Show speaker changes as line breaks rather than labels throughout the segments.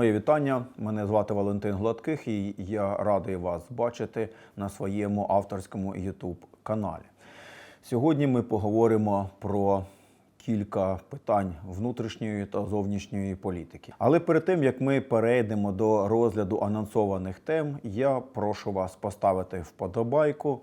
Моє вітання. Мене звати Валентин Гладких, і я радий вас бачити на своєму авторському youtube каналі. Сьогодні ми поговоримо про кілька питань внутрішньої та зовнішньої політики. Але перед тим як ми перейдемо до розгляду анонсованих тем, я прошу вас поставити вподобайку,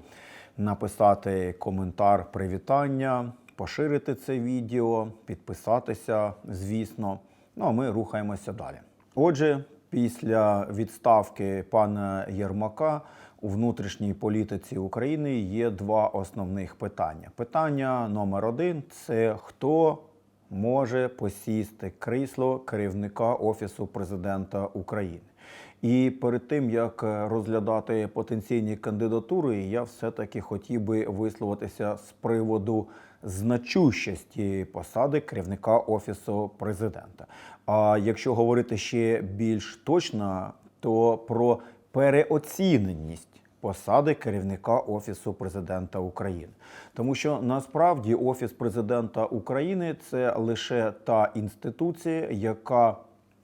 написати коментар привітання, поширити це відео, підписатися, звісно. Ну а ми рухаємося далі. Отже, після відставки пана Єрмака у внутрішній політиці України є два основних питання. Питання номер один це хто може посісти крісло керівника Офісу президента України. І перед тим як розглядати потенційні кандидатури, я все-таки хотів би висловитися з приводу значущості посади керівника офісу президента. А якщо говорити ще більш точно, то про переоціненість посади керівника Офісу президента України. Тому що насправді Офіс президента України це лише та інституція, яка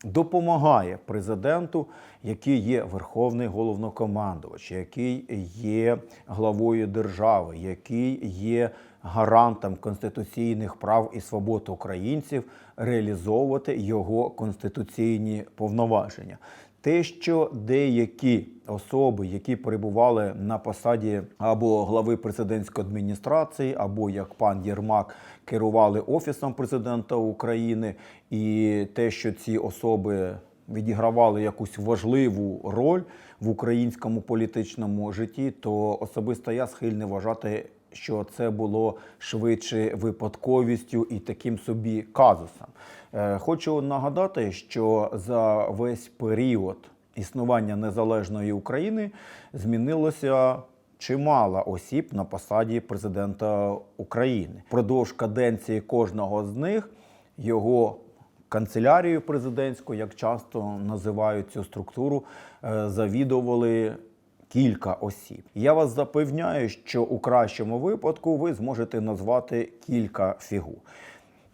допомагає президенту, який є верховний головнокомандувач, який є главою держави, який є гарантом конституційних прав і свобод українців, реалізовувати його конституційні повноваження. Те, що деякі особи, які перебували на посаді або глави президентської адміністрації, або як пан Єрмак керували офісом президента України, і те, що ці особи відігравали якусь важливу роль в українському політичному житті, то особисто я схильний вважати, що це було швидше випадковістю і таким собі казусом. Е, Хочу нагадати, що за весь період існування незалежної України змінилося чимало осіб на посаді президента України. Продовж каденції кожного з них його канцелярію президентську, як часто називають цю структуру, е, завідували кілька осіб. Я вас запевняю, що у кращому випадку ви зможете назвати кілька фігур.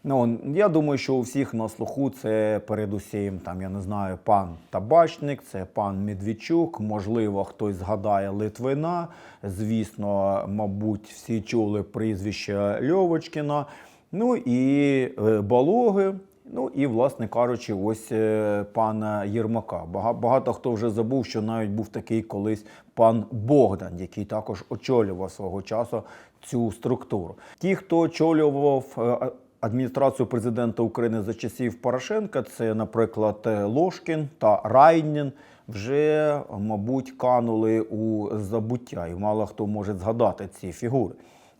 Ну, я думаю, що у всіх на слуху це передусім, там, я не знаю, пан Табачник, це пан Медведчук, можливо, хтось згадає Литвина. Звісно, мабуть, всі чули прізвище Льовочкіна. Ну і е, Балоги. Ну і, власне кажучи, ось е, пана Єрмака. Бага- Багато хто вже забув, що навіть був такий колись пан Богдан, який також очолював свого часу цю структуру. Ті, хто очолював е, адміністрацію президента України за часів Порошенка, це, наприклад, е, Лошкін та Райнін, вже, мабуть, канули у забуття, і мало хто може згадати ці фігури.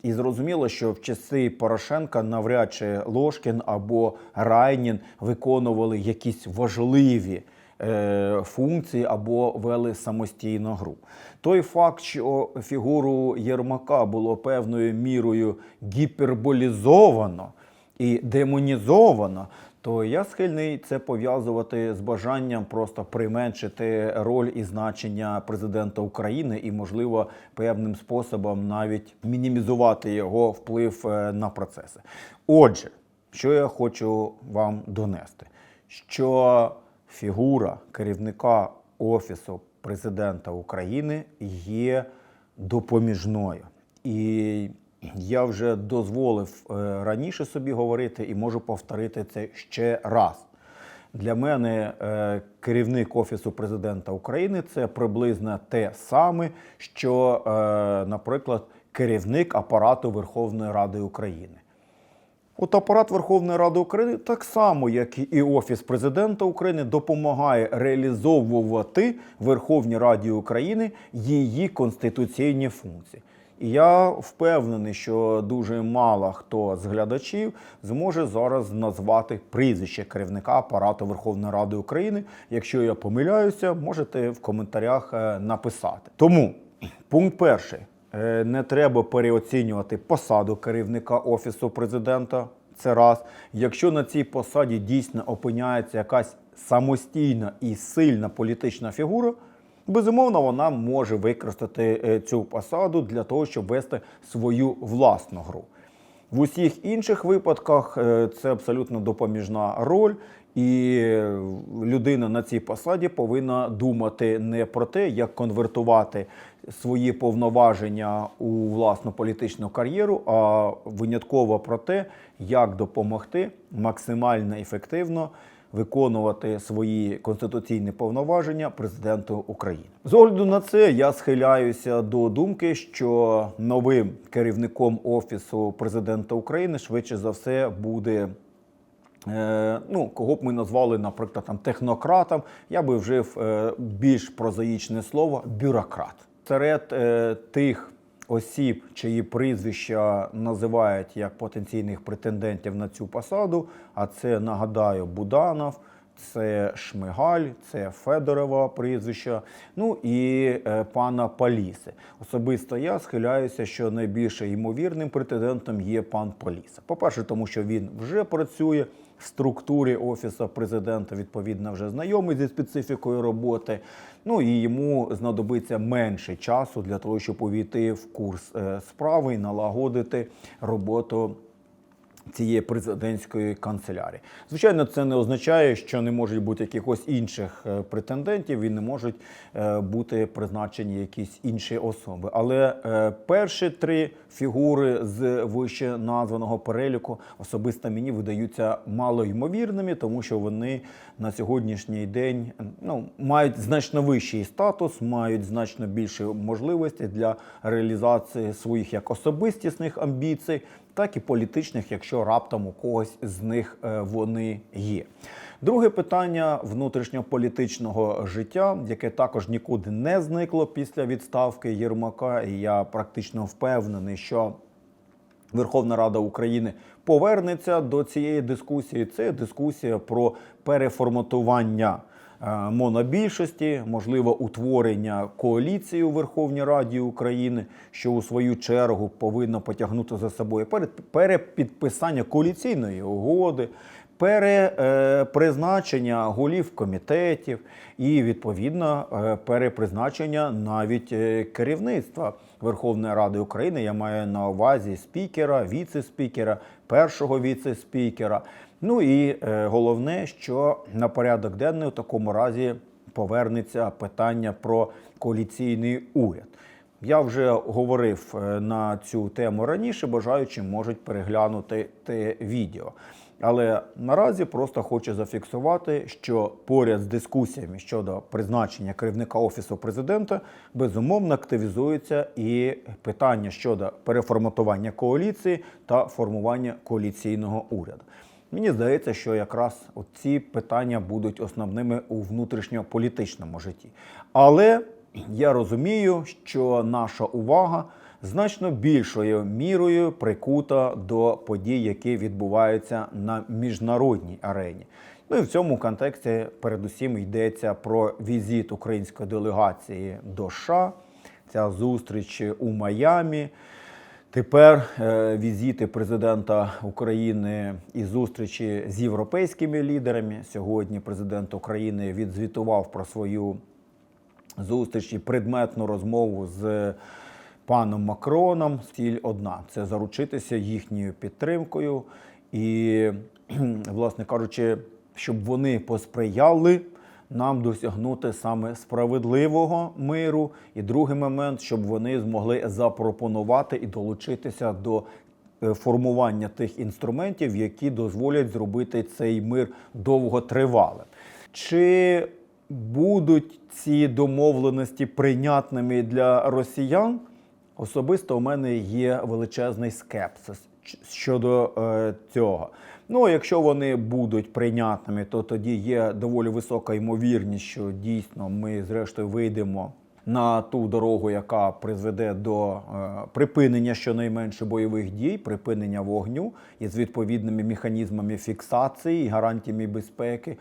І зрозуміло, що в часи Порошенка навряд чи Лошкін або Райнін виконували якісь важливі е, функції або вели самостійну гру. Той факт, що фігуру Єрмака було певною мірою гіперболізовано і демонізовано, то я схильний це пов'язувати з бажанням просто применшити роль і значення президента України і, можливо, певним способом навіть мінімізувати його вплив е, на процеси. Отже, що я хочу вам донести, що фігура керівника Офісу президента України є допоміжною. І я вже дозволив е, раніше собі говорити і можу повторити це ще раз. Для мене е, керівник Офісу президента України це приблизно те саме, що, е, наприклад, керівник апарату Верховної Ради України. От апарат Верховної Ради України, так само, як і Офіс президента України, допомагає реалізовувати Верховній Раді України її конституційні функції. І я впевнений, що дуже мало хто з глядачів зможе зараз назвати прізвище керівника апарату Верховної Ради України. Якщо я помиляюся, можете в коментарях е, написати. Тому пункт перший. Е, Не треба переоцінювати посаду керівника офісу президента. Це раз. Якщо на цій посаді дійсно опиняється якась самостійна і сильна політична фігура, безумовно, вона може використати е, цю посаду для того, щоб вести свою власну гру. В усіх інших випадках е, це абсолютно допоміжна роль, і людина на цій посаді повинна думати не про те, як конвертувати свої повноваження у власну політичну кар'єру, а винятково про те, як допомогти максимально ефективно виконувати свої конституційні повноваження президенту України. З огляду на це я схиляюся до думки, що новим керівником офісу президента України швидше за все буде. Е, ну, кого б ми назвали, наприклад, там технократом, я би вжив е, більш прозаїчне слово бюрократ. Серед е, тих осіб, чиї прізвища називають як потенційних претендентів на цю посаду, а це нагадаю Буданов. Це Шмигаль, це Федорова прізвища, ну і е, пана Паліси. Особисто я схиляюся, що найбільш ймовірним претендентом є пан Паліса. По-перше, тому що він вже працює структурі офісу президента, відповідно, вже знайомий зі специфікою роботи. Ну і йому знадобиться менше часу для того, щоб увійти в курс е, справи і налагодити роботу цієї президентської канцелярії. Звичайно, це не означає, що не можуть бути якихось інших е, претендентів і не можуть е, бути призначені якісь інші особи. Але е, перші три фігури з вище названого переліку особисто мені видаються малоймовірними, тому що вони на сьогоднішній день ну, мають значно вищий статус, мають значно більше можливостей для реалізації своїх як особистісних амбіцій, так і політичних, якщо раптом у когось з них е, вони є. Друге питання внутрішньополітичного життя, яке також нікуди не зникло після відставки Єрмака, і я практично впевнений, що Верховна Рада України повернеться до цієї дискусії. Це дискусія про переформатування монобільшості, можливо, утворення коаліції у Верховній Раді України, що у свою чергу повинно потягнути за собою перепідписання коаліційної угоди. Перепризначення голів комітетів і відповідно е, перепризначення навіть е, керівництва Верховної Ради України. Я маю на увазі спікера, віце-спікера, першого віце-спікера. Ну і е, головне, що на порядок денний у такому разі повернеться питання про коаліційний уряд. Я вже говорив на цю тему раніше, бажаючи можуть переглянути те відео. Але наразі просто хочу зафіксувати, що поряд з дискусіями щодо призначення керівника офісу президента безумовно активізується і питання щодо переформатування коаліції та формування коаліційного уряду. Мені здається, що якраз ці питання будуть основними у внутрішньополітичному житті. Але я розумію, що наша увага значно більшою мірою прикута до подій, які відбуваються на міжнародній арені. Ну і в цьому контексті передусім йдеться про візит української делегації до США, ця зустріч у Майамі. Тепер е, візити президента України і зустрічі з європейськими лідерами. Сьогодні президент України відзвітував про свою зустріч і предметну розмову з паном Макроном. Ціль одна це заручитися їхньою підтримкою і, власне кажучи, щоб вони посприяли нам досягнути саме справедливого миру. І другий момент, щоб вони змогли запропонувати і долучитися до е, формування тих інструментів, які дозволять зробити цей мир довготривалим. Чи будуть ці домовленості прийнятними для росіян? Особисто у мене є величезний скепсис щодо е, цього. Ну, якщо вони будуть прийнятними, то тоді є доволі висока ймовірність, що дійсно ми, зрештою, вийдемо на ту дорогу, яка призведе до е, припинення щонайменше бойових дій, припинення вогню із відповідними механізмами фіксації і гарантіями безпеки.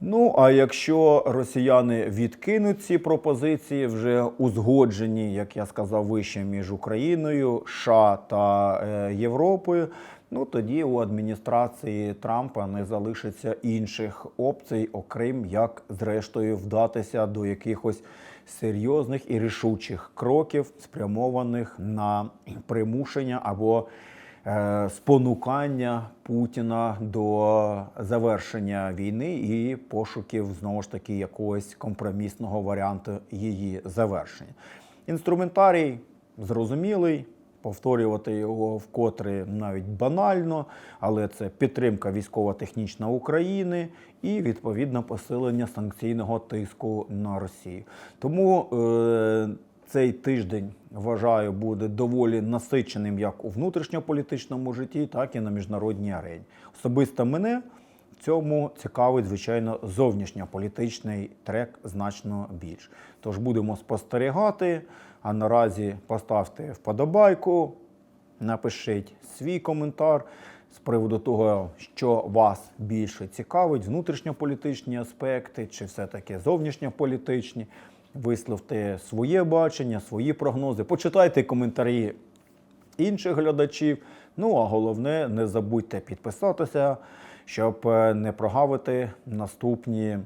Ну, а якщо росіяни відкинуть ці пропозиції, вже узгоджені, як я сказав, вище між Україною, США та е, Європою, ну тоді у адміністрації Трампа не залишиться інших опцій, окрім як зрештою вдатися до якихось серйозних і рішучих кроків, спрямованих на примушення або спонукання Путіна до завершення війни і пошуків знову ж таки якогось компромісного варіанту її завершення. Інструментарій зрозумілий. Повторювати його вкотре навіть банально, але це підтримка військово-технічна України і відповідно посилення санкційного тиску на Росію. Тому е, цей тиждень вважаю буде доволі насиченим як у внутрішньополітичному житті, так і на міжнародній арені. Особисто мене в цьому цікавить, звичайно, зовнішньополітичний трек значно більш. Тож будемо спостерігати. А наразі поставте вподобайку, напишіть свій коментар з приводу того, що вас більше цікавить, внутрішньополітичні аспекти чи все-таки зовнішньополітичні. Висловте своє бачення, свої прогнози, почитайте коментарі інших глядачів. Ну а головне, не забудьте підписатися, щоб е, не прогавити наступні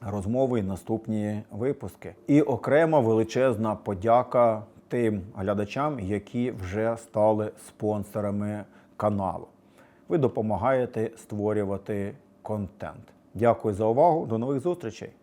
розмови і наступні випуски. І окрема величезна подяка тим глядачам, які вже стали спонсорами каналу. Ви допомагаєте створювати контент. Дякую за увагу. До нових зустрічей!